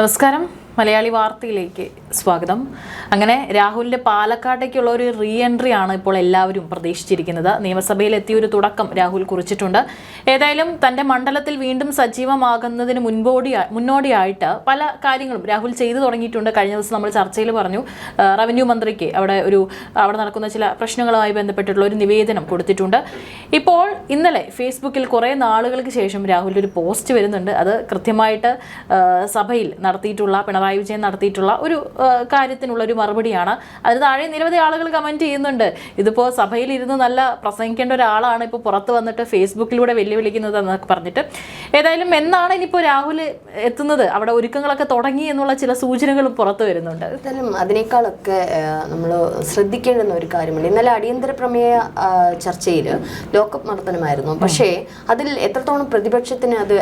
നമസ്കാരം. മലയാളി വാർത്തയിലേക്ക് സ്വാഗതം. അങ്ങനെ രാഹുലിന്റെ പാലക്കാട്ടേക്കുള്ള ഒരു റീ എൻട്രി ആണ് ഇപ്പോൾ എല്ലാവരും പ്രതീക്ഷിച്ചിരിക്കുന്നത്. നിയമസഭയിൽ എത്തിയ ഒരു തുടക്കം രാഹുൽ കുറിച്ചിട്ടുണ്ട്. ഏതായാലും തന്റെ മണ്ഡലത്തിൽ വീണ്ടും സജീവമാകുന്നതിന് മുൻപോടി മുന്നോടിയായിട്ട് പല കാര്യങ്ങളും രാഹുൽ ചെയ്തു തുടങ്ങിയിട്ടുണ്ട്. കഴിഞ്ഞ ദിവസം നമ്മൾ ചർച്ചയിൽ പറഞ്ഞു. റവന്യൂ മന്ത്രിക്ക് അവിടെ ഒരു അവിടെ നടക്കുന്ന ചില പ്രശ്നങ്ങളുമായി ബന്ധപ്പെട്ടിട്ടുള്ള ഒരു നിവേദനം കൊടുത്തിട്ടുണ്ട്. ഇപ്പോൾ ഇന്നലെ ഫേസ്ബുക്കിൽ കുറേ നാളുകൾക്ക് ശേഷം രാഹുലിന്റെ ഒരു പോസ്റ്റ് വരുന്നുണ്ട്. അത് കൃത്യമായിട്ട് സഭയിൽ നടത്തിയിട്ടുള്ള പിണറായി വിജയൻ നടത്തിയിട്ടുള്ള ഒരു കാര്യത്തിനുള്ള ഒരു മറുപടിയാണ്. അതിന് താഴെ നിരവധി ആളുകൾ കമന്റ് ചെയ്യുന്നുണ്ട്. ഇതിപ്പോൾ സഭയിൽ ഇരുന്ന് നല്ല പ്രസംഗിക്കേണ്ട ഒരാളാണ് ഇപ്പോൾ പുറത്ത് വന്നിട്ട് ഫേസ്ബുക്കിലൂടെ വെല്ലുവിളിക്കുന്നത് എന്നൊക്കെ പറഞ്ഞിട്ട്. ഏതായാലും എന്നാണ് ഇനിയിപ്പോൾ രാഹുൽ എത്തുന്നത്? അവിടെ ഒരുക്കങ്ങളൊക്കെ തുടങ്ങി എന്നുള്ള ചില സൂചനകളും പുറത്തു വരുന്നുണ്ട്. എന്തായാലും അതിനേക്കാളൊക്കെ നമ്മൾ ശ്രദ്ധിക്കേണ്ടുന്ന ഒരു കാര്യമുണ്ട്. ഇന്നലെ അടിയന്തര പ്രമേയ ചർച്ചയിൽ ലോക്കപ്പ് നടത്തണമായിരുന്നു. പക്ഷേ അതിൽ എത്രത്തോളം പ്രതിപക്ഷത്തിന് അത്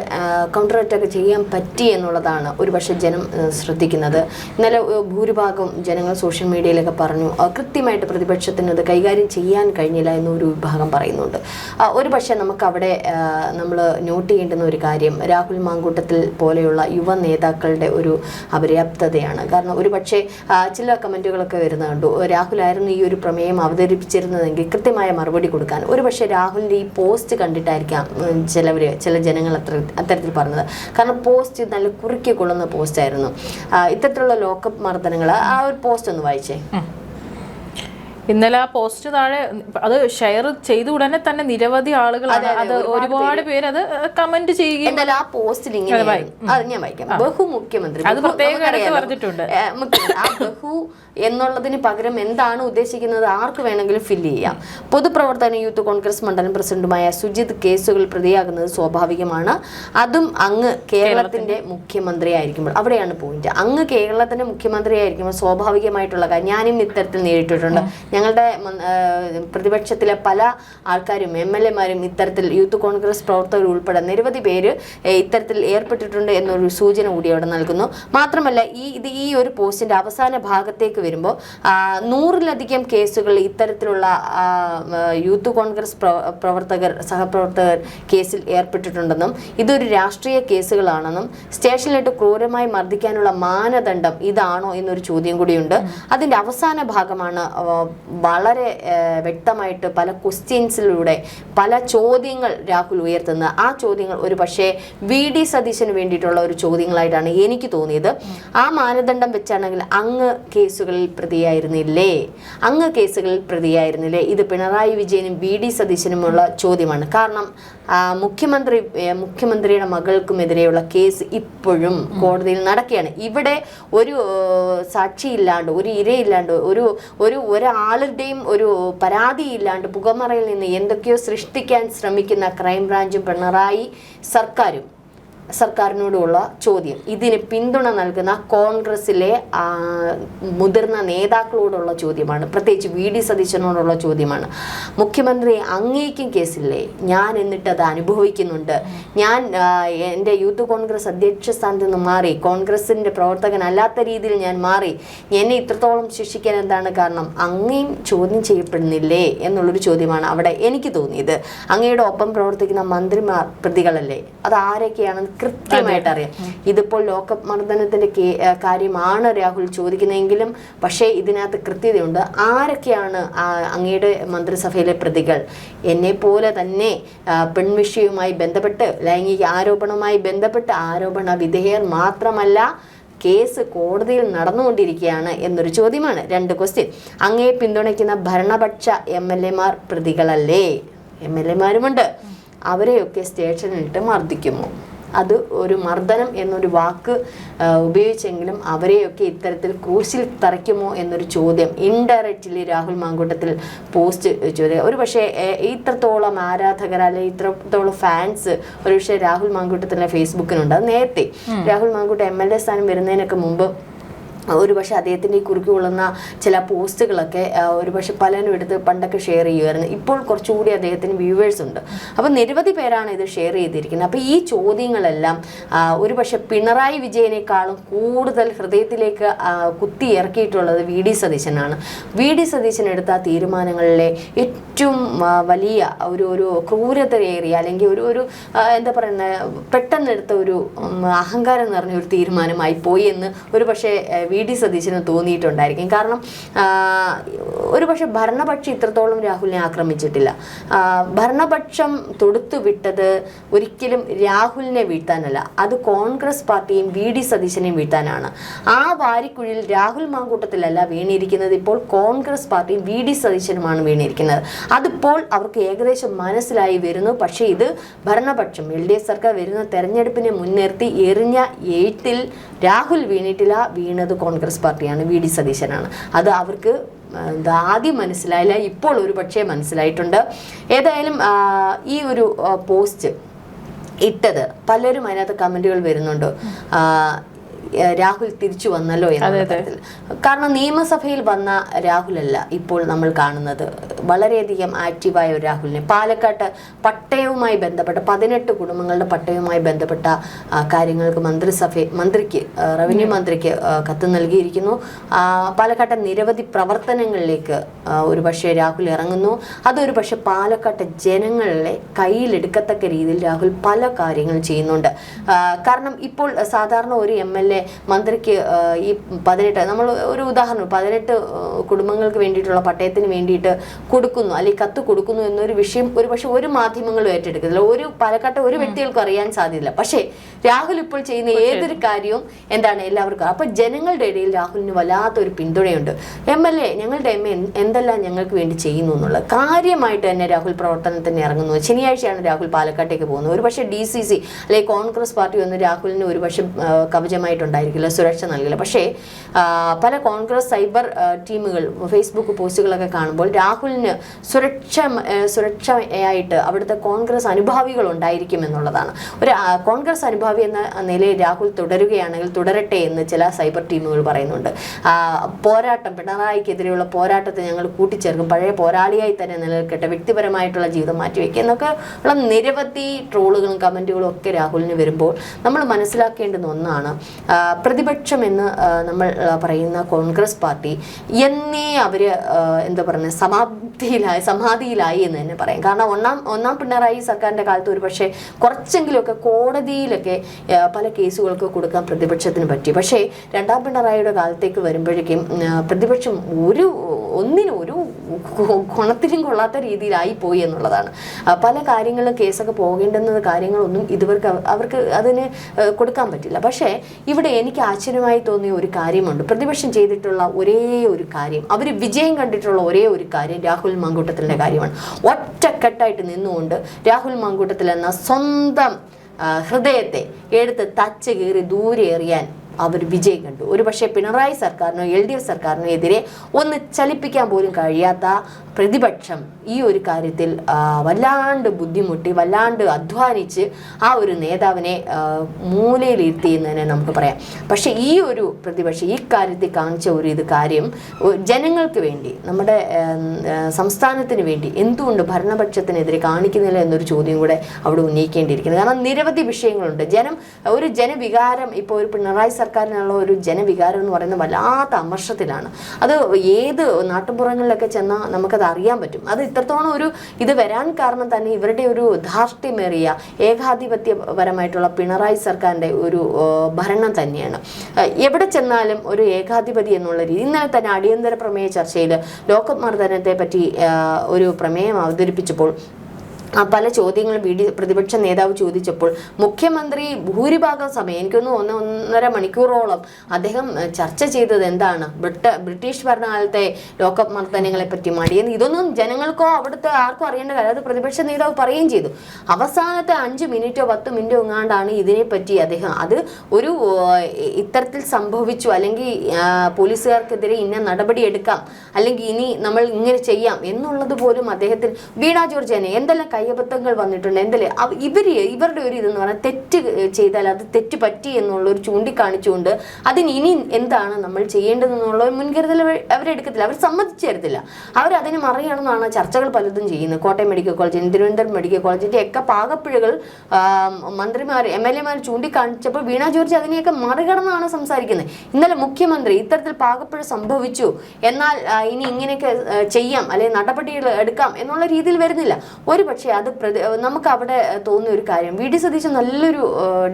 കൗണ്ടർ അറ്റാക്ക് ചെയ്യാൻ പറ്റി എന്നുള്ളതാണ് ഒരുപക്ഷെ ജനം ശ്രദ്ധിക്കുന്നത്. ഇന്നലെ ഭൂരിഭാഗം ജനങ്ങൾ സോഷ്യൽ മീഡിയയിലൊക്കെ പറഞ്ഞു കൃത്യമായിട്ട് പ്രതിപക്ഷത്തിന് അത് കൈകാര്യം ചെയ്യാൻ കഴിഞ്ഞില്ല എന്നൊരു വിഭാഗം പറയുന്നുണ്ട്. ഒരു പക്ഷേ നമുക്ക് അവിടെ നമ്മൾ നോട്ട് ചെയ്യേണ്ടുന്ന ഒരു കാര്യം രാഹുൽ മാങ്കൂട്ടത്തിൽ പോലെയുള്ള യുവ നേതാക്കളുടെ ഒരു അപര്യാപ്തതയാണ്. കാരണം ഒരു പക്ഷേ ചില കമന്റുകളൊക്കെ വരുന്ന കണ്ടു. രാഹുലായിരുന്നു ഈ ഒരു പ്രമേയം അവതരിപ്പിച്ചിരുന്നതെങ്കിൽ കൃത്യമായ മറുപടി കൊടുക്കാൻ. ഒരു പക്ഷേ രാഹുലിന്റെ ഈ പോസ്റ്റ് കണ്ടിട്ടായിരിക്കാം ചിലവർ ചില ജനങ്ങൾ അത്ര അത്തരത്തിൽ പറഞ്ഞത്. കാരണം പോസ്റ്റ് നല്ല കുറുക്കി കൊള്ളുന്ന പോസ്റ്റായിരുന്നു ഇത്തരത്തിലുള്ള ലോക്കപ്പ് മർദ്ദനങ്ങൾ ആ ഒരു പോസ്റ്റ് ഒന്ന് വായിച്ചേ. ഇന്നലെ ആ പോസ്റ്റ് താഴെ അത് ഷെയർ ചെയ്ത ഉടനെ തന്നെ നിരവധി ആളുകൾ അത് ഒരുപാട് പേര് അത് കമന്റ് ചെയ്യുകയും ആ പോസ്റ്റിൽ ഇങ്ങനെ അത് ഞാൻ വായിക്കാം. ബഹു മുഖ്യമന്ത്രി. അത് പറഞ്ഞിട്ടുണ്ട്. ആ ബഹു എന്നുള്ളതിന് പകരം എന്താണ് ഉദ്ദേശിക്കുന്നത്? ആർക്ക് വേണമെങ്കിലും ഫില്ല് ചെയ്യാം. പൊതുപ്രവർത്തന യൂത്ത് കോൺഗ്രസ് മണ്ഡലം പ്രസിഡന്റുമായ സുജിത് കേസുകൾ പ്രതിയാകുന്നത് സ്വാഭാവികമാണ്. അതും അങ്ങ് കേരളത്തിന്റെ മുഖ്യമന്ത്രി ആയിരിക്കുമ്പോൾ അവിടെയാണ് പോയിന്റ് അങ്ങ് കേരളത്തിന്റെ മുഖ്യമന്ത്രി ആയിരിക്കുമ്പോൾ സ്വാഭാവികമായിട്ടുള്ള കാര്യം ഞാനും ഇത്തരത്തിൽ നേരിട്ടിട്ടുണ്ട്. ഞങ്ങളുടെ പ്രതിപക്ഷത്തിലെ പല ആൾക്കാരും എം എൽ എമാരും ഇത്തരത്തിൽ യൂത്ത് കോൺഗ്രസ് പ്രവർത്തകർ ഉൾപ്പെടെ നിരവധി പേര് ഇത്തരത്തിൽ ഏർപ്പെട്ടിട്ടുണ്ട് എന്നൊരു സൂചന കൂടി അവിടെ നൽകുന്നു. മാത്രമല്ല ഈ ഇത് ഈ ഒരു പോസ്റ്റിന്റെ അവസാന ഭാഗത്തേക്ക് വരുമ്പോൾ നൂറിലധികം കേസുകൾ ഇത്തരത്തിലുള്ള യൂത്ത് കോൺഗ്രസ് പ്ര- പ്രവർത്തകർ സഹപ്രവർത്തകർ കേസിൽ ഏർപ്പെട്ടിട്ടുണ്ടെന്നും ഇതൊരു രാഷ്ട്രീയ കേസുകളാണെന്നും സ്റ്റേഷനിലിട്ട് ക്രൂരമായി മർദ്ദിക്കാനുള്ള മാനദണ്ഡം ഇതാണോ എന്നൊരു ചോദ്യം കൂടിയുണ്ട്. അതിന്റെ അവസാന ഭാഗമാണ് വളരെ വ്യക്തമായിട്ട് പല ക്വസ്റ്റ്യൻസിലൂടെ പല ചോദ്യങ്ങൾ രാഹുൽ ഉയർത്തുന്ന ആ ചോദ്യങ്ങൾ ഒരു പക്ഷേ വി ഡി സതീശന് വേണ്ടിയിട്ടുള്ള ഒരു ചോദ്യങ്ങളായിട്ടാണ് എനിക്ക് തോന്നിയത്. ആ മാനദണ്ഡം വെച്ചാണെങ്കിൽ അങ്ങ് കേസുകളിൽ പ്രതിയായിരുന്നില്ലേ? അങ്ങ് കേസുകളിൽ പ്രതിയായിരുന്നില്ലേ? ഇത് പിണറായി വിജയനും വി ഡി സതീശനുമുള്ള ചോദ്യമാണ്. കാരണം മുഖ്യമന്ത്രി മുഖ്യമന്ത്രിയുടെ മകൾക്കുമെതിരെയുള്ള കേസ് ഇപ്പോഴും കോടതിയിൽ നടക്കുകയാണ്. ഇവിടെ ഒരു സാക്ഷി സാക്ഷിയില്ലാണ്ട് ഒരു ഇരയില്ലാണ്ട് ഒരു ഒരു ഒരാളുടെയും ഒരു പരാതിയില്ലാണ്ട് പുകമറയിൽ നിന്ന് എന്തൊക്കെയോ സൃഷ്ടിക്കാൻ ശ്രമിക്കുന്ന ക്രൈംബ്രാഞ്ചും പിണറായി സർക്കാരും സർക്കാരിനോടുള്ള ചോദ്യം. ഇതിന് പിന്തുണ നൽകുന്ന കോൺഗ്രസിലെ മുതിർന്ന നേതാക്കളോടുള്ള ചോദ്യമാണ്. പ്രത്യേകിച്ച് വി. ഡി. സതീശനോടുള്ള ചോദ്യമാണ്. മുഖ്യമന്ത്രി അങ്ങേക്കും കേസില്ലേ? ഞാൻ എന്നിട്ട് അത് അനുഭവിക്കുന്നുണ്ട്. ഞാൻ എന്റെ യൂത്ത് കോൺഗ്രസ് അധ്യക്ഷ സ്ഥാനത്ത് നിന്ന് മാറി. കോൺഗ്രസിന്റെ പ്രവർത്തകനല്ലാത്ത രീതിയിൽ ഞാൻ മാറി. എന്നെ ഇത്രത്തോളം ശിക്ഷിക്കാൻ എന്താണ് കാരണം? അങ്ങയും ചോദ്യം ചെയ്യപ്പെടുന്നില്ലേ? എന്നുള്ളൊരു ചോദ്യമാണ് അവിടെ എനിക്ക് തോന്നിയത്. അങ്ങയുടെ ഒപ്പം പ്രവർത്തിക്കുന്ന മന്ത്രിമാർ പ്രതികളല്ലേ? അത് ആരൊക്കെയാണെന്ന് കൃത്യമായിട്ട് അറിയാം. ഇതിപ്പോൾ ലോക മർദ്ദനത്തിന്റെ കാര്യമാണ് രാഹുൽ ചോദിക്കുന്നതെങ്കിലും പക്ഷേ ഇതിനകത്ത് കൃത്യതയുണ്ട്. ആരൊക്കെയാണ് അങ്ങയുടെ മന്ത്രിസഭയിലെ പ്രതികൾ? എന്നെ പോലെ തന്നെ പെൺവിഷയുമായി പെൺവിഷയവുമായി ബന്ധപ്പെട്ട് ലൈംഗിക ആരോപണവുമായി ബന്ധപ്പെട്ട് ആരോപണ വിധേയർ മാത്രമല്ല കേസ് കോടതിയിൽ നടന്നുകൊണ്ടിരിക്കുകയാണ് എന്നൊരു ചോദ്യമാണ്. രണ്ട് ക്വസ്റ്റ്യൻ അങ്ങയെ പിന്തുണയ്ക്കുന്ന ഭരണപക്ഷ എം എൽ എമാർ പ്രതികളല്ലേ? M L എമാരുമുണ്ട്. അവരെയൊക്കെ സ്റ്റേഷനിലിട്ട് മർദ്ദിക്കുമോ? അത് ഒരു മർദ്ദനം എന്നൊരു വാക്ക് ഉപയോഗിച്ചെങ്കിലും അവരെയൊക്കെ ഇത്തരത്തിൽ ക്രൂശിൽ തറയ്ക്കുമോ എന്നൊരു ചോദ്യം ഇൻഡയറക്റ്റ്ലി രാഹുൽ മാങ്കൂട്ടത്തിൽ പോസ്റ്റ് ചോദ്യം. ഒരു പക്ഷേ ഇത്രത്തോളം ആരാധകർ അല്ലെങ്കിൽ ഇത്രത്തോളം ഫാൻസ് ഒരു പക്ഷേ രാഹുൽ മാങ്കൂട്ടത്തിന്റെ ഫേസ്ബുക്കിനുണ്ട് അത് നേരത്തെ Rahul Mankoottam M L A സ്ഥാനം വരുന്നതിനൊക്കെ മുമ്പ് ഒരുപക്ഷെ അദ്ദേഹത്തിന്റെ ഈ കുറുക്കി കൊള്ളുന്ന ചില പോസ്റ്റുകളൊക്കെ ഒരുപക്ഷെ പലരും എടുത്ത് പണ്ടൊക്കെ ഷെയർ ചെയ്യുമായിരുന്നു ഇപ്പോൾ കുറച്ചുകൂടി അദ്ദേഹത്തിന് വ്യൂവേഴ്സ് ഉണ്ട്. അപ്പോൾ നിരവധി പേരാണ് ഇത് ഷെയർ ചെയ്തിരിക്കുന്നത്. അപ്പോൾ ഈ ചോദ്യങ്ങളെല്ലാം ഒരുപക്ഷെ പിണറായി വിജയനേക്കാളും കൂടുതൽ ഹൃദയത്തിലേക്ക് കുത്തി ഇറക്കിയിട്ടുള്ളത് വി ഡി സതീശനാണ്. വി ഡി സതീശൻ എടുത്ത തീരുമാനങ്ങളിലെ ഏറ്റവും വലിയ ഒരു ഒരു ക്രൂരതയേറിയ അല്ലെങ്കിൽ ഒരു ഒരു എന്താ പറയുന്നത് പെട്ടെന്നെടുത്ത ഒരു അഹങ്കാരം നിറഞ്ഞ ഒരു തീരുമാനമായി പോയി എന്ന് ഒരു പക്ഷേ ഡി സതീശന് തോന്നിയിട്ടുണ്ടായിരിക്കും. കാരണം ഒരു പക്ഷേ ഭരണപക്ഷം ഇത്രത്തോളം രാഹുലിനെ ആക്രമിച്ചിട്ടില്ല. ഭരണപക്ഷം തൊടുത്തു വിട്ടത് ഒരിക്കലും രാഹുലിനെ വീഴ്ത്താനല്ല. അത് കോൺഗ്രസ് പാർട്ടിയും വി ഡി സതീശനെയും വീഴ്ത്താനാണ്. ആ വാരിക്കുഴിയിൽ രാഹുൽ മാങ്കൂട്ടത്തിലല്ല വീണിരിക്കുന്നത്. ഇപ്പോൾ കോൺഗ്രസ് പാർട്ടിയും വി ഡി സതീശനുമാണ് വീണിരിക്കുന്നത്. അതിപ്പോൾ അവർക്ക് ഏകദേശം മനസ്സിലായി വരുന്നു. പക്ഷേ ഇത് ഭരണപക്ഷം എൽ ഡി എഫ് സർക്കാർ വരുന്ന തെരഞ്ഞെടുപ്പിനെ മുൻനിർത്തി എറിഞ്ഞ എഴുത്തിൽ രാഹുൽ വീണിട്ടില്ല വീണത് കോൺഗ്രസ് പാർട്ടിയാണ് വി ഡി സതീശനാണ്. അത് അവർക്ക് ആദ്യം മനസ്സിലായില്ല ഇപ്പോൾ ഒരു പക്ഷേ മനസ്സിലായിട്ടുണ്ട്. ഏതായാലും ഈ ഒരു പോസ്റ്റ് ഇട്ടത് പലരും അതിനകത്ത് കമന്റുകൾ വരുന്നുണ്ട്. രാഹുൽ തിരിച്ചു വന്നല്ലോ എന്ന തരത്തിൽ കാരണം നിയമസഭയിൽ വന്ന രാഹുലല്ല ഇപ്പോൾ നമ്മൾ കാണുന്നത്. വളരെയധികം ആക്റ്റീവായ ഒരു രാഹുലിനെ. പാലക്കാട്ട് പട്ടയവുമായി ബന്ധപ്പെട്ട പതിനെട്ട് കുടുംബങ്ങളുടെ പട്ടയവുമായി ബന്ധപ്പെട്ട കാര്യങ്ങൾക്ക് മന്ത്രിസഭ മന്ത്രിക്ക് റവന്യൂ മന്ത്രിക്ക് കത്ത് നൽകിയിരിക്കുന്നു. പാലക്കാട്ടെ നിരവധി പ്രവർത്തനങ്ങളിലേക്ക് ഒരു പക്ഷേ രാഹുൽ ഇറങ്ങുന്നു. അതൊരു പക്ഷേ പാലക്കാട്ടെ ജനങ്ങളെ കയ്യിലെടുക്കത്തക്ക രീതിയിൽ രാഹുൽ പല കാര്യങ്ങൾ ചെയ്യുന്നുണ്ട്. കാരണം ഇപ്പോൾ സാധാരണ ഒരു എം എൽ എ മന്ത്രിക്ക് ഈ പതിനെട്ട് നമ്മൾ ഒരു ഉദാഹരണം പതിനെട്ട് കുടുംബങ്ങൾക്ക് വേണ്ടിയിട്ടുള്ള പട്ടയത്തിന് വേണ്ടിയിട്ട് കൊടുക്കുന്നു അല്ലെങ്കിൽ കത്ത് കൊടുക്കുന്നു എന്നൊരു വിഷയം ഒരു പക്ഷേ ഒരു മാധ്യമങ്ങളും ഏറ്റെടുക്കുന്നില്ല. ഒരു പാലക്കാട്ടെ ഒരു വ്യക്തികൾക്കും അറിയാൻ സാധ്യതയില്ല. പക്ഷേ രാഹുൽ ഇപ്പോൾ ചെയ്യുന്ന ഏതൊരു കാര്യവും എന്താണ് എല്ലാവർക്കും അപ്പൊ ജനങ്ങളുടെ ഇടയിൽ രാഹുലിന് വല്ലാത്തൊരു പിന്തുണയുണ്ട്. എം എൽ എ ഞങ്ങളുടെ എം എ എന്തെല്ലാം ഞങ്ങൾക്ക് വേണ്ടി ചെയ്യുന്നു എന്നുള്ളത്. കാര്യമായിട്ട് തന്നെ രാഹുൽ പ്രവർത്തനത്തിന് ഇറങ്ങുന്നു. ശനിയാഴ്ചയാണ് രാഹുൽ പാലക്കാട്ടേക്ക് പോകുന്നത്. ഒരു പക്ഷേ ഡി സി സി അല്ലെങ്കിൽ കോൺഗ്രസ് പാർട്ടി ഒന്ന് രാഹുലിന് ഒരു പക്ഷേ ആ, കവചമായിട്ടുണ്ടായിരിക്കില്ല സുരക്ഷ നൽകില്ല. പക്ഷേ പല കോൺഗ്രസ് സൈബർ ടീമുകൾ ഫേസ്ബുക്ക് പോസ്റ്റുകളൊക്കെ കാണുമ്പോൾ രാഹുലിന് സുരക്ഷ സുരക്ഷയായിട്ട് അവിടുത്തെ കോൺഗ്രസ് അനുഭാവികൾ ഉണ്ടായിരിക്കും എന്നുള്ളതാണ്. ഒരു കോൺഗ്രസ് അനുഭാവി എന്ന നിലയിൽ രാഹുൽ തുടരുകയാണെങ്കിൽ തുടരട്ടെ എന്ന് ചില സൈബർ ടീമുകൾ പറയുന്നുണ്ട്. പോരാട്ടം പിണറായിക്കെതിരെയുള്ള പോരാട്ടത്തെ ഞങ്ങൾ കൂട്ടിച്ചേർക്കും പഴയ പോരാളിയായി തന്നെ നിലനിൽക്കട്ടെ വ്യക്തിപരമായിട്ടുള്ള ജീവിതം മാറ്റിവെക്കുക എന്നൊക്കെ ഉള്ള നിരവധി ട്രോളുകളും കമന്റുകളും ഒക്കെ രാഹുലിന് വരുമ്പോൾ നമ്മൾ മനസ്സിലാക്കേണ്ടുന്ന ഒന്നാണ്. പ്രതിപക്ഷം എന്ന് നമ്മൾ പറയുന്ന കോൺഗ്രസ് പാർട്ടി എന്നേ അവർ എന്താ പറയുക സമാപ്തിയിലായി സമാധിയിലായി എന്ന് തന്നെ പറയാം. കാരണം ഒന്നാം ഒന്നാം പിണറായി സർക്കാരിന്റെ കാലത്ത് ഒരു പക്ഷേ കുറച്ചെങ്കിലുമൊക്കെ കോടതിയിലൊക്കെ പല കേസുകൾക്ക് കൊടുക്കാൻ പ്രതിപക്ഷത്തിന് പറ്റി. പക്ഷേ രണ്ടാം പിണറായിയുടെ കാലത്തേക്ക് വരുമ്പോഴേക്കും പ്രതിപക്ഷം ഒരു ഒന്നിനും ഒരു ഗുണത്തിനും കൊള്ളാത്ത രീതിയിലായി പോയി എന്നുള്ളതാണ്. പല കാര്യങ്ങളും കേസൊക്കെ പോകേണ്ടുന്ന കാര്യങ്ങളൊന്നും ഇതുവർക്ക് അവർക്ക് അതിന് കൊടുക്കാൻ പറ്റില്ല. പക്ഷേ ഇവിടെ എനിക്ക് ആശ്ചര്യമായി തോന്നിയ ഒരു കാര്യമുണ്ട്. പ്രതിപക്ഷം ചെയ്തിട്ടുള്ള ഒരേ ഒരു കാര്യം അവർ വിജയം കണ്ടിട്ടുള്ള ഒരേ ഒരു കാര്യം രാഹുൽ മാങ്കൂട്ടത്തിലിന്റെ കാര്യമാണ്. ഒറ്റക്കെട്ടായിട്ട് നിന്നുകൊണ്ട് രാഹുൽ മാങ്കൂട്ടത്തിൽ എന്ന സ്വന്തം ഹൃദയത്തെ എടുത്ത് തച്ച് കീറി ദൂരെ എറിയാൻ അവർ വിജയം കണ്ടു. ഒരു പക്ഷേ പിണറായി സർക്കാരിനോ എൽ ഡി എഫ് സർക്കാരിനോ എതിരെ ഒന്ന് ചലിപ്പിക്കാൻ പോലും കഴിയാത്ത പ്രതിപക്ഷം ഈ ഒരു കാര്യത്തിൽ വല്ലാണ്ട് ബുദ്ധിമുട്ടി വല്ലാണ്ട് അധ്വാനിച്ച് ആ ഒരു നേതാവിനെ മൂലയിലിരുത്തി എന്ന് തന്നെ നമുക്ക് പറയാം. പക്ഷേ ഈ ഒരു പ്രതിപക്ഷം ഈ കാര്യത്തിൽ കാണിച്ച ഒരു ഇത് കാര്യം ജനങ്ങൾക്ക് വേണ്ടി നമ്മുടെ സംസ്ഥാനത്തിന് വേണ്ടി എന്തുകൊണ്ട് ഭരണപക്ഷത്തിനെതിരെ കാണിക്കുന്നില്ല എന്നൊരു ചോദ്യം കൂടെ അവിടെ ഉന്നയിക്കേണ്ടിയിരിക്കുന്നത് കാരണം നിരവധി വിഷയങ്ങളുണ്ട്. ജനം ഒരു ജനവികാരം ഇപ്പോൾ ഒരു പിണറായി സർക്കാരിനുള്ള ഒരു ജനവികാരം എന്ന് പറയുന്നത് വല്ലാത്ത അമർഷത്തിലാണ്. അത് ഏത് നാട്ടുപുറങ്ങളിലൊക്കെ ചെന്നാൽ നമുക്കത് അറിയാൻ പറ്റും. അത് ഇത്രത്തോളം ഒരു ഇത് വരാൻ കാരണം തന്നെ ഇവരുടെ ഒരു ധാർഷ്ട്യമേറിയ ഏകാധിപത്യപരമായിട്ടുള്ള പിണറായി സർക്കാരിന്റെ ഒരു ഭരണം തന്നെയാണ്. എവിടെ ചെന്നാലും ഒരു ഏകാധിപതി എന്നുള്ള രീതി. ഇന്നലെ തന്നെ അടിയന്തര പ്രമേയ ചർച്ചയിൽ ലോക്കപ്പ് മർദ്ദനത്തെ പറ്റി ഒരു പ്രമേയം അവതരിപ്പിച്ചപ്പോൾ പല ചോദ്യങ്ങളും ബി ഡി പ്രതിപക്ഷ നേതാവ് ചോദിച്ചപ്പോൾ മുഖ്യമന്ത്രി ഭൂരിഭാഗം സമയം എനിക്കൊന്ന് ഒന്ന് ഒന്നര മണിക്കൂറോളം അദ്ദേഹം ചർച്ച ചെയ്തത് എന്താണ്? ബ്രിട്ട ബ്രിട്ടീഷ് ഭരണകാലത്തെ ലോക്കപ്പ് മർദ്ദനങ്ങളെ പറ്റി മടിയെന്ന്. ഇതൊന്നും ജനങ്ങൾക്കോ അവിടുത്തെ ആർക്കും അറിയേണ്ട കാര്യം. അത് പ്രതിപക്ഷ നേതാവ് പറയുകയും ചെയ്തു. അവസാനത്തെ അഞ്ച് മിനിറ്റോ പത്ത് മിനിറ്റോ എങ്ങാണ്ടാണ് ഇതിനെപ്പറ്റി അദ്ദേഹം അത് ഒരു ഇത്തരത്തിൽ സംഭവിച്ചു. അല്ലെങ്കിൽ പോലീസുകാർക്കെതിരെ ഇന്ന നടപടി എടുക്കാം. അല്ലെങ്കിൽ ഇനി നമ്മൾ ഇങ്ങനെ ചെയ്യാം എന്നുള്ളത് പോലും അദ്ദേഹത്തിന് വീണ ജോർജ് തന്നെ എന്തെല്ലാം കയ്യബദ്ധങ്ങൾ വന്നിട്ടുണ്ട്. എന്തല്ലേ ഇവർ ഇവർ ഇവരുടെ ഒരു ഇതെന്ന് പറഞ്ഞാൽ തെറ്റ് ചെയ്താൽ അത് തെറ്റ് പറ്റി എന്നുള്ള ഒരു ചൂണ്ടിക്കാണിച്ചുകൊണ്ട് അതിന് ഇനി എന്താണ് നമ്മൾ ചെയ്യേണ്ടതെന്നുള്ള ഒരു മുൻകരുതൽ അവരെടുക്കത്തില്ല. അവർ സമ്മതിച്ചു തരത്തില്ല. അവരതിന് മറിയണമെന്നാണ് ചർച്ചകൾ പലതും ചെയ്യുന്നത്. കോട്ടയം മെഡിക്കൽ കോളേജിന്റെ തിരുവനന്തപുരം മെഡിക്കൽ കോളേജിന്റെ ഒക്കെ പാകപ്പിഴകൾ മന്ത്രിമാർ എം എൽ എമാർ ചൂണ്ടിക്കാണിച്ചപ്പോൾ വീണ ജോർജ് അതിനെയൊക്കെ മറികടന്നാണ് സംസാരിക്കുന്നത്. ഇന്നലെ മുഖ്യമന്ത്രി ഇത്തരത്തിൽ പാകപ്പിഴ സംഭവിച്ചു. എന്നാൽ ഇനി ഇങ്ങനെയൊക്കെ ചെയ്യാം. അല്ലെങ്കിൽ നടപടികൾ എടുക്കാം എന്നുള്ള രീതിയിൽ വരുന്നില്ല. ഒരു പക്ഷേ അത് നമുക്ക് അവിടെ തോന്നിയ ഒരു കാര്യം. വി. ഡി. സതീശൻ നല്ലൊരു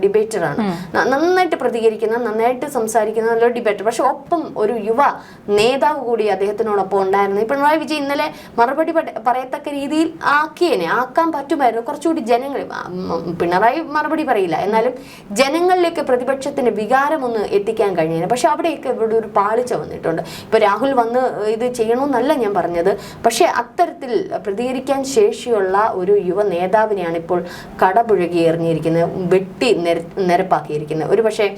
ഡിബേറ്ററാണ്. നന്നായിട്ട് പ്രതികരിക്കുന്ന നന്നായിട്ട് സംസാരിക്കുന്ന നല്ലൊരു ഡിബേറ്റർ. പക്ഷെ ഒപ്പം ഒരു യുവ നേതാവ് കൂടി അദ്ദേഹത്തിനോടൊപ്പം ഉണ്ടായിരുന്നു. ഈ പിണറായി വിജയൻ ഇന്നലെ മറുപടി പറയത്തക്ക രീതിയിൽ ആക്കിയേനെ. ആക്കാൻ പറ്റുമായിരുന്നു. കുറച്ചുകൂടി ജനങ്ങൾ പിണറായി മറുപടി പറയില്ല. എന്നാലും ജനങ്ങളിലേക്ക് പ്രതിപക്ഷത്തിന്റെ വികാരം ഒന്ന് എത്തിക്കാൻ കഴിഞ്ഞേനെ. പക്ഷെ അവിടെയൊക്കെ ഇവിടെ ഒരു പാളിച്ച വന്നിട്ടുണ്ട് ഇപ്പൊ രാഹുൽ വന്ന് ഇത് ചെയ്യണമെന്നല്ല ഞാൻ പറഞ്ഞത്. പക്ഷെ അത്തരത്തിൽ പ്രതികരിക്കാൻ ശേഷിയുള്ള ഒരു യുവ നേതാവിനെയാണ് ഇപ്പോൾ കടപുഴകി എറിഞ്ഞിരിക്കുന്നത് വെട്ടി നിര നിരപ്പാക്കിയിരിക്കുന്നത്. ഒരു പക്ഷേ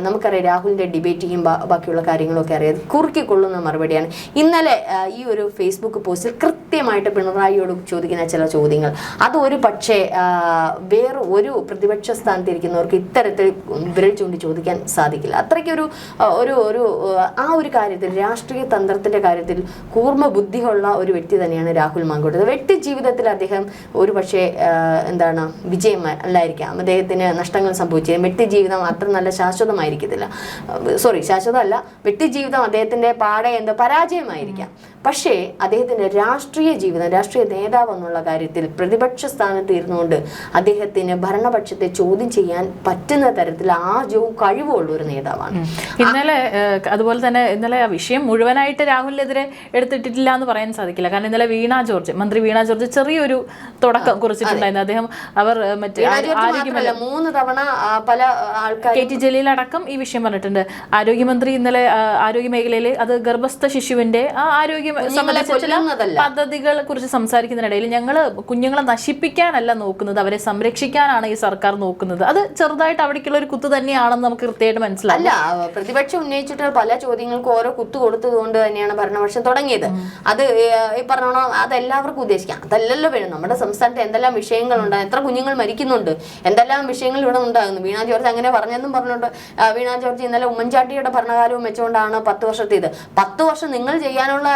നമുക്കറിയാം രാഹുലിന്റെ ഡിബേറ്റ് ചെയ്യും ബാക്കിയുള്ള കാര്യങ്ങളൊക്കെ അറിയാം. കുറുക്കിക്കൊള്ളുന്ന മറുപടിയാണ്. ഇന്നലെ ഈ ഒരു ഫേസ്ബുക്ക് പോസ്റ്റിൽ കൃത്യമായിട്ട് പിണറായിയോട് ചോദിക്കുന്ന ചില ചോദ്യങ്ങൾ. അത് ഒരു പക്ഷേ വേറെ ഒരു പ്രതിപക്ഷ സ്ഥാനത്തിരിക്കുന്നവർക്ക് ഇത്തരത്തിൽ വിരൽ ചൂണ്ടി ചോദിക്കാൻ സാധിക്കില്ല. അത്രയ്ക്കൊരു ഒരു ഒരു ആ, ഒരു കാര്യത്തിൽ രാഷ്ട്രീയ തന്ത്രത്തിന്റെ കാര്യത്തിൽ കൂർമ്മ ബുദ്ധിയുള്ള ഒരു വ്യക്തി തന്നെയാണ് രാഹുൽ മാങ്കോട്ടത് വ്യക്തി ജീവിതത്തിൽ അദ്ദേഹം ഒരു പക്ഷേ എന്താണ് വിജയം അല്ലായിരിക്കാം. അദ്ദേഹത്തിന് നഷ്ടങ്ങൾ സംഭവിച്ചത് വ്യക്തി ജീവിതം അത്ര നല്ല ശാശ്വതമായിരിക്കത്തില്ല. സോറി ശാശ്വതമല്ല. വ്യക്തി ജീവിതം അദ്ദേഹത്തിന്റെ പാടെ എന്തോ പരാജയമായിരിക്കാം. പക്ഷേ അദ്ദേഹത്തിന്റെ രാഷ്ട്രീയ ജീവിതം രാഷ്ട്രീയ നേതാവ് എന്നുള്ള കാര്യത്തിൽ പ്രതിപക്ഷ സ്ഥാനത്ത് ഇരുന്നുകൊണ്ട് അദ്ദേഹത്തിന് ഭരണപക്ഷത്തെ ചോദ്യം ചെയ്യാൻ പറ്റുന്ന തരത്തിൽ ആജവും കഴിവുള്ള ഒരു നേതാവാണ്. ഇന്നലെ അതുപോലെ തന്നെ ഇന്നലെ ആ വിഷയം മുഴുവനായിട്ട് രാഹുലിനെതിരെ എടുത്തിട്ടില്ല എന്ന് പറയാൻ സാധിക്കില്ല. കാരണം ഇന്നലെ വീണ ജോർജ് മന്ത്രി വീണ ജോർജ് ചെറിയൊരു തുടക്കം കുറിച്ചിട്ടുണ്ടായിരുന്നു. അദ്ദേഹം അവർ മറ്റേ ആരോഗ്യമല്ല മൂന്ന് തവണ പല ആൾക്കാർ കെ ടി ജലീൽ അടക്കം ഈ വിഷയം പറഞ്ഞിട്ടുണ്ട്. ആരോഗ്യമന്ത്രി ഇന്നലെ ആരോഗ്യ മേഖലയിൽ അത് ഗർഭസ്ഥ ശിശുവിന്റെ ആ ആരോഗ്യം സംബന്ധിച്ച ചില പദ്ധതികളെ കുറിച്ച് സംസാരിക്കുന്നതിനിടയിൽ ഞങ്ങൾ കുഞ്ഞുങ്ങളെ നശിപ്പിക്കാനല്ല നോക്കുന്നത് അവരെ സംരക്ഷിക്കാനാണ് ഈ സർക്കാർ നോക്കുന്നത്. അത് ചെറുതായിട്ട് അവിടേക്കുള്ള ഒരു കുത്ത് തന്നെയാണെന്ന് നമുക്ക് കൃത്യമായിട്ട് മനസ്സിലായി അല്ല പ്രതിപക്ഷം ഉന്നയിച്ചിട്ട് പല ചോദ്യങ്ങൾക്കും ഓരോ കുത്തു കൊടുത്തത് കൊണ്ട് തന്നെയാണ് ഭരണപക്ഷം തുടങ്ങിയത്. അത് ഈ പറഞ്ഞോ അത് എല്ലാവർക്കും ഉദ്ദേശിക്കാം. അതല്ലല്ലോ വേണം. നമ്മുടെ സംസ്ഥാനത്ത് എന്തെല്ലാം വിഷയങ്ങളുണ്ട് എത്ര കുഞ്ഞുങ്ങൾ മരിക്കുന്നുണ്ട് എന്തെല്ലാം വിഷയങ്ങൾ ഇവിടെ ഉണ്ടാകുന്നു. വീണാ ജോർജ് അങ്ങനെ പറഞ്ഞെന്നും പറഞ്ഞുകൊണ്ട് വീണാ ജോർജ് ഇന്നലെ ഉമ്മൻചാണ്ടിയുടെ ഭരണകാലവും വെച്ചുകൊണ്ടാണ് പത്ത് വർഷത്തേത്. പത്ത് വർഷം നിങ്ങൾ ചെയ്യാനുള്ള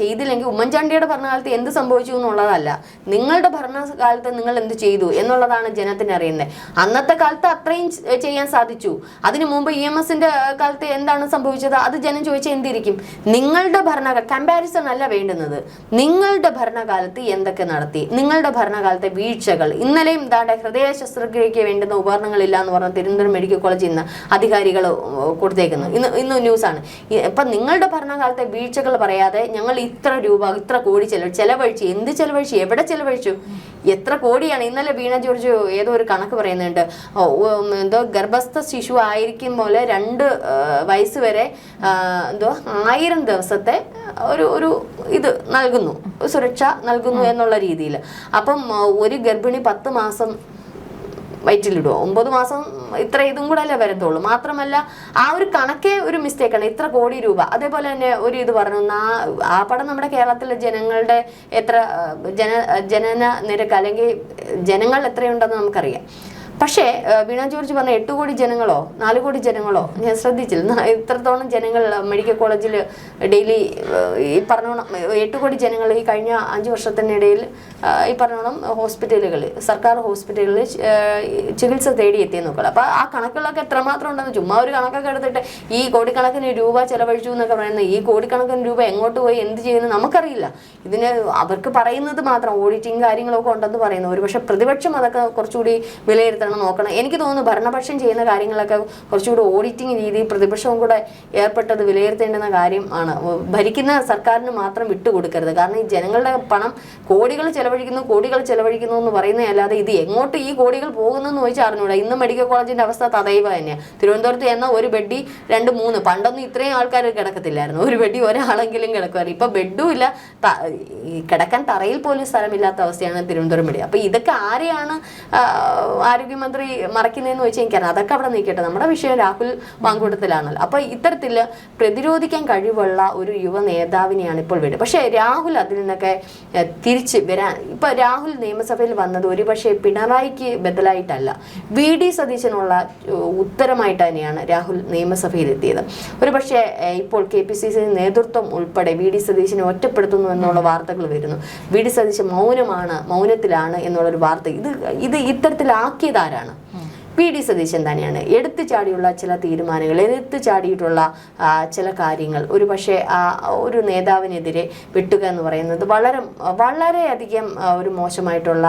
ചെയ്തില്ലെങ്കിൽ ഉമ്മൻചാണ്ടിയുടെ ഭരണകാലത്ത് എന്ത് സംഭവിച്ചു എന്നുള്ളതല്ല. നിങ്ങളുടെ ഭരണകാലത്ത് നിങ്ങൾ എന്ത് ചെയ്തു എന്നുള്ളതാണ് ജനത്തിന് അറിയുന്നത്. അന്നത്തെ കാലത്ത് അത്രയും ചെയ്യാൻ സാധിച്ചു. അതിനു മുമ്പ് ഇ എം എസിന്റെ കാലത്ത് എന്താണ് സംഭവിച്ചത്? അത് ജനം ചോദിച്ചാൽ എന്തിരിക്കും? നിങ്ങളുടെ ഭരണകാല കമ്പാരിസൺ അല്ല വേണ്ടുന്നത്. നിങ്ങളുടെ ഭരണകാലത്ത് എന്തൊക്കെ നടത്തി? നിങ്ങളുടെ ഭരണകാലത്തെ വീഴ്ചകൾ. ഇന്നലെയും ദാണ്ടെ ഹൃദയ ശസ്ത്രക്രിയയ്ക്ക് വേണ്ടുന്ന ഉപകരണങ്ങളില്ല എന്ന് പറഞ്ഞ തിരുവനന്തപുരം മെഡിക്കൽ കോളേജിൽ നിന്ന് അധികാരികൾ കൊടുത്തേക്കുന്നു. ഇന്ന് ഇന്ന് ന്യൂസാണ്. ഇപ്പൊ നിങ്ങളുടെ ഭരണകാലത്തെ വീഴ്ചകൾ പറയാതെ ഞങ്ങൾ ഇത്ര രൂപ ഇത്ര കോടി ചെലവ് ചെലവഴിച്ചു. എന്ത് ചെലവഴിച്ചു? എവിടെ ചെലവഴിച്ചു? എത്ര കോടിയാണ്? ഇന്നലെ വീണ ജോർജ് ഏതോ ഒരു കണക്ക് പറയുന്നുണ്ട്. എന്തോ ഗർഭസ്ഥ ശിശു ആയിരിക്കും പോലെ രണ്ട് വയസ്സ് വരെ എന്തോ ആയിരം ദിവസത്തെ ഒരു ഒരു ഇത് നൽകുന്നു. സുരക്ഷ നൽകുന്നു എന്നുള്ള രീതിയിൽ. അപ്പം ആ, ഒരു ഗർഭിണി പത്ത് മാസം വയറ്റിലിടുമോ ഒമ്പത് മാസം ഇത്ര ഇതും കൂടെ അല്ലേ വരത്തുള്ളൂ. മാത്രമല്ല ആ ഒരു കണക്കേ ഒരു മിസ്റ്റേക്കാണ് ഇത്ര കോടി രൂപ. അതേപോലെ തന്നെ ഒരു ഇത് പറഞ്ഞു ആ ആ പടം നമ്മുടെ കേരളത്തിലെ ജനങ്ങളുടെ എത്ര ജന ജനന നിരക്ക് അല്ലെങ്കിൽ ജനങ്ങൾ എത്രയുണ്ടെന്ന് നമുക്കറിയാം. പക്ഷേ വീണ ജോർജ് പറഞ്ഞ എട്ട് കോടി ജനങ്ങളോ നാല് കോടി ജനങ്ങളോ ഞാൻ ശ്രദ്ധിച്ചില്ല. ഇത്രത്തോളം ജനങ്ങൾ മെഡിക്കൽ കോളേജിൽ ഡെയിലി ഈ പറഞ്ഞോണം എട്ട് കോടി ജനങ്ങൾ ഈ കഴിഞ്ഞ അഞ്ച് വർഷത്തിനിടയിൽ ഈ പറഞ്ഞോണം ഹോസ്പിറ്റലുകൾ സർക്കാർ ഹോസ്പിറ്റലുകളിൽ ചികിത്സ തേടി എത്തിയെന്ന് നോക്കുക അപ്പോൾ ആ കണക്കുകളൊക്കെ എത്രമാത്രം ഉണ്ടെന്ന് ചുമ്മാ ഒരു കണക്കൊക്കെ എടുത്തിട്ട് ഈ കോടിക്കണക്കിന് രൂപ ചെലവഴിച്ചു എന്നൊക്കെ പറയുന്നത് ഈ കോടിക്കണക്കിന് രൂപ എങ്ങോട്ട് പോയി എന്ത് ചെയ്യുന്നു നമുക്കറിയില്ല. ഇതിന് അവർക്ക് പറയുന്നത് മാത്രം ഓഡിറ്റിങ് കാര്യങ്ങളൊക്കെ ഉണ്ടെന്ന് പറയുന്നു ഒരു പക്ഷേ പ്രതിപക്ഷം അതൊക്കെ കുറച്ചുകൂടി വിലയിരുത്തണം. നോക്കണം. എനിക്ക് തോന്നുന്നു ഭരണപക്ഷം ചെയ്യുന്ന കാര്യങ്ങളൊക്കെ കുറച്ചുകൂടി ഓഡിറ്റിംഗ് രീതി പ്രതിപക്ഷവും കൂടെ ഏർപ്പെട്ടത് വിലയിരുത്തേണ്ടുന്ന കാര്യം ആണ്. ഭരിക്കുന്ന സർക്കാരിന് മാത്രം വിട്ടുകൊടുക്കരുത്. കാരണം ഈ ജനങ്ങളുടെ പണം കോടികൾ ചെലവഴിക്കുന്നു കോടികൾ ചെലവഴിക്കുന്നു എന്ന് പറയുന്നതല്ലാതെ ഇത് എങ്ങോട്ട് ഈ കോടികൾ പോകുന്നെന്ന് ചോദിച്ചാൽ അറിഞ്ഞൂടാ. ഇന്ന് മെഡിക്കൽ കോളേജിന്റെ അവസ്ഥ തദൈവ തന്നെയാണ് തിരുവനന്തപുരത്ത് എന്ന ഒരു ബെഡി രണ്ട് മൂന്ന്. പണ്ടൊന്നും ഇത്രയും ആൾക്കാർ കിടക്കത്തില്ലായിരുന്നു. ഒരു ബെഡി ഒരാളെങ്കിലും കിടക്കുമായിരുന്നു. ഇപ്പൊ ബെഡും ഇല്ല. കിടക്കാൻ തറയിൽ പോലും സ്ഥലമില്ലാത്ത അവസ്ഥയാണ് തിരുവനന്തപുരം മെഡി അപ്പൊ ഇതൊക്കെ ആരെയാണ് ആ, ആരോഗ്യമന്ത്രി മറയ്ക്കുന്നതെന്ന് വെച്ചാൽ എനിക്കറിയാം അതൊക്കെ അവിടെ നീക്കട്ടെ. നമ്മുടെ വിഷയം രാഹുൽ വാങ്കൂട്ടത്തിലാണല്ലോ അപ്പൊ ഇത്തരത്തിൽ പ്രതിരോധിക്കാൻ കഴിവുള്ള ഒരു യുവ നേതാവിനെയാണ് ഇപ്പോൾ വീട്. പക്ഷേ രാഹുൽ അതിൽ നിന്നൊക്കെ തിരിച്ച് വരാൻ ഇപ്പൊ രാഹുൽ നിയമസഭയിൽ വന്നത് ഒരുപക്ഷെ പിണറായിക്ക് ബദലായിട്ടല്ല. വി ഡി സതീശനുള്ള ഉത്തരമായിട്ട് തന്നെയാണ് രാഹുൽ നിയമസഭയിൽ എത്തിയത് ഒരുപക്ഷെ ഇപ്പോൾ കെ പി സി സി നേതൃത്വം ഉൾപ്പെടെ വി ഡി സതീശനെ ഒറ്റപ്പെടുത്തുന്നു എന്നുള്ള വാർത്തകൾ വരുന്നു. വി ഡി സതീശൻ മൗനമാണ് മൗനത്തിലാണ് എന്നുള്ളൊരു വാർത്ത ഇത് ഇത് ഇത്തരത്തിലാക്കിയതാരാണ് പി ഡി സതീശൻ തന്നെയാണ്. എടുത്തു ചാടിയുള്ള ചില തീരുമാനങ്ങൾ എടുത്തു ചാടിയിട്ടുള്ള ചില കാര്യങ്ങൾ. ഒരു പക്ഷേ ഒരു നേതാവിനെതിരെ വെട്ടുക എന്ന് പറയുന്നത് വളരെ വളരെയധികം ഒരു മോശമായിട്ടുള്ള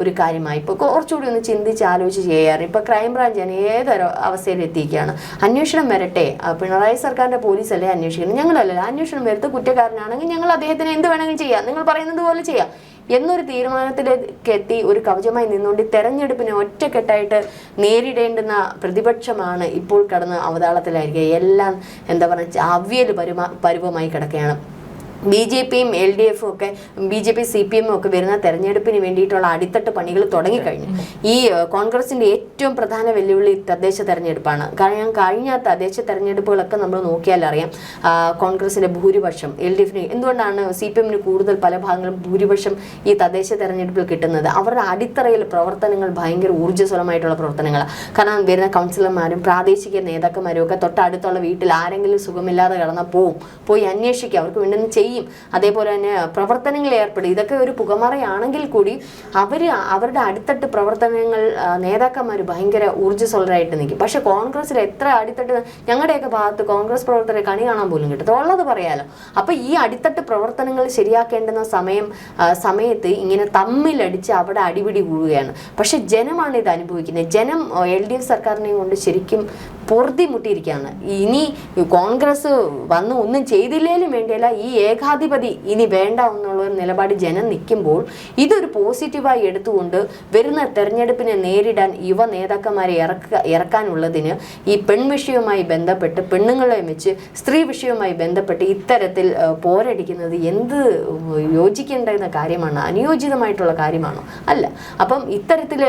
ഒരു കാര്യമായി. ഇപ്പോൾ കുറച്ചുകൂടി ഒന്ന് ചിന്തിച്ച് ആലോചിച്ച് ചെയ്യാറ്. ഇപ്പോൾ ക്രൈംബ്രാഞ്ച് തന്നെ ഏതൊരു അവസ്ഥയിൽ എത്തിയിരിക്കുകയാണ്? അന്വേഷണം വരട്ടെ. പിണറായി സർക്കാരിന്റെ പോലീസല്ലേ അന്വേഷിക്കുന്നത്? ഞങ്ങളല്ലല്ലോ അന്വേഷണം വരുത്ത് കുറ്റക്കാരനാണെങ്കിൽ ഞങ്ങൾ അദ്ദേഹത്തിന് എന്ത് വേണമെങ്കിലും ചെയ്യാം. നിങ്ങൾ പറയുന്നത് പോലെ ചെയ്യാം. എന്നൊരു തീരുമാനത്തിലേക്ക് എത്തി ഒരു കവചമായി നിന്നുകൊണ്ട് തെരഞ്ഞെടുപ്പിനെ ഒറ്റക്കെട്ടായിട്ട് നേരിടേണ്ടുന്ന പ്രതിപക്ഷമാണ് ഇപ്പോൾ കടന്ന് അവതാളത്തിലായിരിക്കുക. എല്ലാം എന്താ പറയുക അവിയൽ പരുമ പരുവമായി കിടക്കുകയാണ്. ബി ജെ പിയും എൽ ഡി എഫും ഒക്കെ B J P C P എമ്മും ഒക്കെ വരുന്ന തെരഞ്ഞെടുപ്പിന് വേണ്ടിയിട്ടുള്ള അടിത്തട്ട് പണികൾ തുടങ്ങിക്കഴിഞ്ഞു. ഈ കോൺഗ്രസിന്റെ ഏറ്റവും പ്രധാന വെല്ലുവിളി തദ്ദേശ തെരഞ്ഞെടുപ്പാണ്. കാരണം കഴിഞ്ഞ തദ്ദേശ തെരഞ്ഞെടുപ്പുകളൊക്കെ നമ്മൾ നോക്കിയാൽ അറിയാം കോൺഗ്രസിന്റെ ഭൂരിപക്ഷം എൽ ഡി എഫിന് എന്തുകൊണ്ടാണ് സി പി എമ്മിന് കൂടുതൽ പല ഭാഗങ്ങളും ഭൂരിപക്ഷം ഈ തദ്ദേശ തെരഞ്ഞെടുപ്പിൽ കിട്ടുന്നത്? അവരുടെ അടിത്തറയിൽ പ്രവർത്തനങ്ങൾ ഭയങ്കര ഊർജസ്വലമായിട്ടുള്ള പ്രവർത്തനങ്ങളാണ് കാരണം വരുന്ന കൗൺസിലർമാരും പ്രാദേശിക നേതാക്കന്മാരും ഒക്കെ തൊട്ടടുത്തുള്ള വീട്ടിൽ ആരെങ്കിലും സുഖമില്ലാതെ കിടന്നാൽ പോവും പോയി അന്വേഷിക്കുക. അവർക്ക് വേണ്ടുന്ന ചെയ്യും. അതേപോലെ തന്നെ പ്രവർത്തനങ്ങളിൽ ഏർപ്പെടും. ഇതൊക്കെ ഒരു പുകമറയാണെങ്കിൽ കൂടി അവർ അവരുടെ അടിത്തട്ട് പ്രവർത്തനങ്ങൾ നേതാക്കന്മാർ ഭയങ്കര ഊർജസ്വലരായിട്ട് നിൽക്കും. പക്ഷെ കോൺഗ്രസ്സിൽ എത്ര അടിത്തട്ട് ഞങ്ങളുടെയൊക്കെ ഭാഗത്ത് കോൺഗ്രസ് പ്രവർത്തകരെ കണി കാണാൻ പോലും കിട്ടും ഉള്ളത് പറയാലോ. അപ്പൊ ഈ അടിത്തട്ട് പ്രവർത്തനങ്ങൾ ശരിയാക്കേണ്ടുന്ന സമയം സമയത്ത് ഇങ്ങനെ തമ്മിലടിച്ച് അവിടെ അടിപിടി കൂടുകയാണ്. പക്ഷെ ജനമാണ് ഇത് അനുഭവിക്കുന്നത്. ജനം എൽ ഡി എഫ് സർക്കാരിനെയും കൊണ്ട് ശരിക്കും പൊറുതി മുട്ടിയിരിക്കുകയാണ് ഇനി കോൺഗ്രസ് വന്ന് ഒന്നും ചെയ്തില്ലേലും വേണ്ടിയല്ല ഈ ഏകാധിപതി ഇനി വേണ്ട എന്നുള്ള ഒരു നിലപാട് ജനം നിൽക്കുമ്പോൾ ഇതൊരു പോസിറ്റീവായി എടുത്തുകൊണ്ട് വരുന്ന തെരഞ്ഞെടുപ്പിനെ നേരിടാൻ യുവ നേതാക്കന്മാരെ ഇറക്കുക ഇറക്കാനുള്ളതിന് ഈ പെൺവിഷയവുമായി ബന്ധപ്പെട്ട് പെണ്ണുങ്ങളെ വെച്ച് സ്ത്രീ വിഷയവുമായി ബന്ധപ്പെട്ട് ഇത്തരത്തിൽ പോരടിക്കുന്നത് എന്ത് യോജിക്കേണ്ടുന്ന കാര്യമാണ് അനുയോജിതമായിട്ടുള്ള കാര്യമാണോ? അല്ല. അപ്പം ഇത്തരത്തിൽ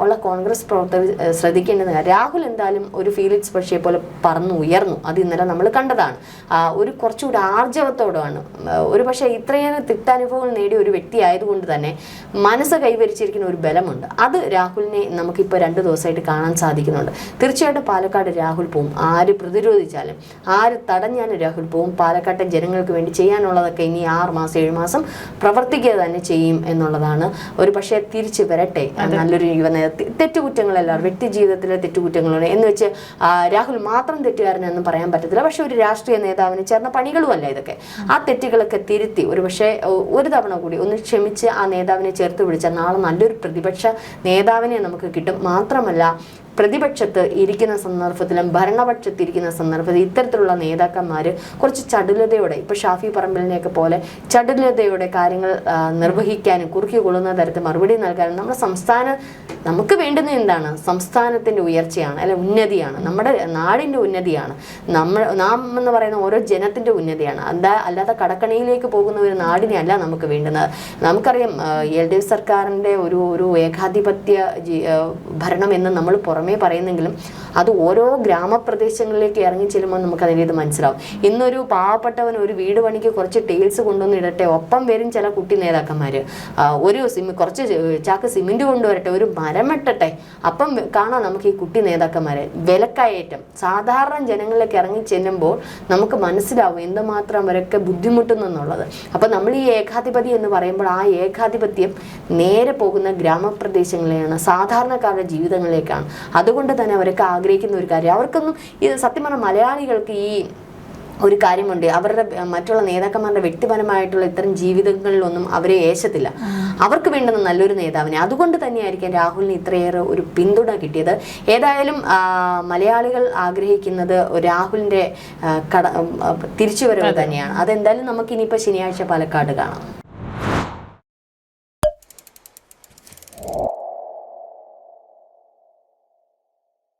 ഉള്ള കോൺഗ്രസ് പ്രവർത്തകർ ശ്രദ്ധിക്കേണ്ടത് രാഹുൽ എന്തായാലും ഒരു ഫീലിക്സ് പക്ഷേ പോലെ പറന്നു ഉയർന്നു. അത് ഇന്നലെ നമ്മൾ കണ്ടതാണ്. ഒരു കുറച്ചുകൂടി ആർജവത്തോടാണ് ഒരു പക്ഷേ ഇത്രയേറെ തിക്താനുഭവങ്ങൾ നേടിയ ഒരു വ്യക്തി ആയതുകൊണ്ട് തന്നെ മനസ്സ് കൈവരിച്ചിരിക്കുന്ന ഒരു ബലമുണ്ട്. അത് രാഹുലിനെ നമുക്കിപ്പോൾ രണ്ട് ദിവസമായിട്ട് കാണാൻ സാധിക്കുന്നുണ്ട്. തീർച്ചയായിട്ടും പാലക്കാട് രാഹുൽ പോവും. ആര് പ്രതിരോധിച്ചാലും ആര് തടഞ്ഞാലും രാഹുൽ പോവും. പാലക്കാട്ടെ ജനങ്ങൾക്ക് വേണ്ടി ചെയ്യാനുള്ളതൊക്കെ ഇനി ആറ് മാസം ഏഴ് മാസം പ്രവർത്തിക്കുക തന്നെ ചെയ്യും എന്നുള്ളതാണ്. ഒരു പക്ഷേ തിരിച്ചു വരട്ടെ. നല്ലൊരു യുവ നേത- തെറ്റുകുറ്റങ്ങളല്ല വ്യക്തി ജീവിതത്തിലെ തെറ്റുകുറ്റങ്ങളുണ്ട് എന്ന് വെച്ച് രാഹുൽ മാത്രം തെറ്റുകാരനെന്നും പറയാൻ പറ്റത്തില്ല. പക്ഷെ ഒരു രാഷ്ട്രീയ നേതാവിന് ചേർന്ന പണികളുമല്ല ഇതൊക്കെ. ആ തെറ്റുകളൊക്കെ തിരുത്തി ഒരു പക്ഷേ ഒരു തവണ കൂടി ഒന്ന് ക്ഷമിച്ച് ആ നേതാവിനെ ചേർത്ത് പിടിച്ചാൽ നാളെ നല്ലൊരു പ്രതിപക്ഷ നേതാവിനെ നമുക്ക് കിട്ടും. മാത്രമല്ല പ്രതിപക്ഷത്ത് ഇരിക്കുന്ന സന്ദർഭത്തിലും ഭരണപക്ഷത്ത് ഇരിക്കുന്ന സന്ദർഭത്തിൽ ഇത്തരത്തിലുള്ള നേതാക്കന്മാർ കുറച്ച് ചടുലതയോടെ ഇപ്പോൾ ഷാഫി പറമ്പലിനെയൊക്കെ പോലെ ചടുലതയോടെ കാര്യങ്ങൾ നിർവഹിക്കാനും കുറുക്കി കൊള്ളുന്ന തരത്തിൽ മറുപടി നൽകാനും നമ്മുടെ സംസ്ഥാന നമുക്ക് വേണ്ടുന്ന എന്താണ്? സംസ്ഥാനത്തിന്റെ ഉയർച്ചയാണ് അല്ലെ ഉന്നതിയാണ് നമ്മുടെ നാടിന്റെ ഉന്നതിയാണ് നമ്മൾ നാം എന്ന് പറയുന്ന ഓരോ ജനത്തിന്റെ ഉന്നതിയാണ്. അല്ലാ അല്ലാതെ കടക്കണിയിലേക്ക് പോകുന്ന ഒരു നാടിനെയല്ല നമുക്ക് വേണ്ടുന്നത്. നമുക്കറിയാം എൽ ഡി എഫ് സർക്കാരിന്റെ ഒരു ഒരു ഏകാധിപത്യ ഭരണം എന്ന് നമ്മൾ പുറമേ പറയുന്നെങ്കിലും അത് ഓരോ ഗ്രാമപ്രദേശങ്ങളിലേക്ക് ഇറങ്ങി ചെല്ലുമ്പോൾ നമുക്ക് അതിന്റെ ഇത് മനസ്സിലാവും. ഇന്നൊരു പാവപ്പെട്ടവൻ ഒരു വീട് പണിക്ക് കുറച്ച് ടൈൽസ് കൊണ്ടുവന്ന് ഇടട്ടെ ഒപ്പം വരും ചില കുട്ടി നേതാക്കന്മാർ ഒരു സിമി കുറച്ച് ചാക്ക് സിമെന്റ് കൊണ്ടുവരട്ടെ ഒരു മരം വെട്ടട്ടെ അപ്പം കാണാം നമുക്ക് ഈ കുട്ടി നേതാക്കന്മാരെ. വിലക്കയറ്റം. സാധാരണ ജനങ്ങളിലേക്ക് ഇറങ്ങി ചെല്ലുമ്പോൾ നമുക്ക് മനസ്സിലാവും എന്തുമാത്രം അവരൊക്കെ ബുദ്ധിമുട്ടുന്നുള്ളത് അപ്പം നമ്മൾ ഈ ഏകാധിപതി എന്ന് പറയുമ്പോൾ ആ ഏകാധിപത്യം നേരെ പോകുന്ന ഗ്രാമപ്രദേശങ്ങളിലാണ് സാധാരണക്കാരുടെ ജീവിതങ്ങളിലേക്കാണ്. അതുകൊണ്ട് തന്നെ അവരൊക്കെ ആഗ്രഹിക്കുന്ന ഒരു കാര്യം. അവർക്കൊന്നും ഇത് സത്യം പറഞ്ഞാൽ മലയാളികൾക്ക് ഈ ഒരു കാര്യമുണ്ട്. അവരുടെ മറ്റുള്ള നേതാക്കന്മാരുടെ വ്യക്തിപരമായിട്ടുള്ള ഇത്തരം ജീവിതങ്ങളിലൊന്നും അവരെ ഏശത്തില്ല. അവർക്ക് വേണ്ടുന്ന നല്ലൊരു നേതാവിനെ. അതുകൊണ്ട് തന്നെയായിരിക്കും രാഹുലിന് ഇത്രയേറെ ഒരു പിന്തുണ കിട്ടിയത്. ഏതായാലും മലയാളികൾ ആഗ്രഹിക്കുന്നത് രാഹുലിന്റെ കട തിരിച്ചുവരവ് തന്നെയാണ്. അതെന്തായാലും നമുക്ക് ഇനിയിപ്പോൾ ശനിയാഴ്ച പാലക്കാട് കാണാം.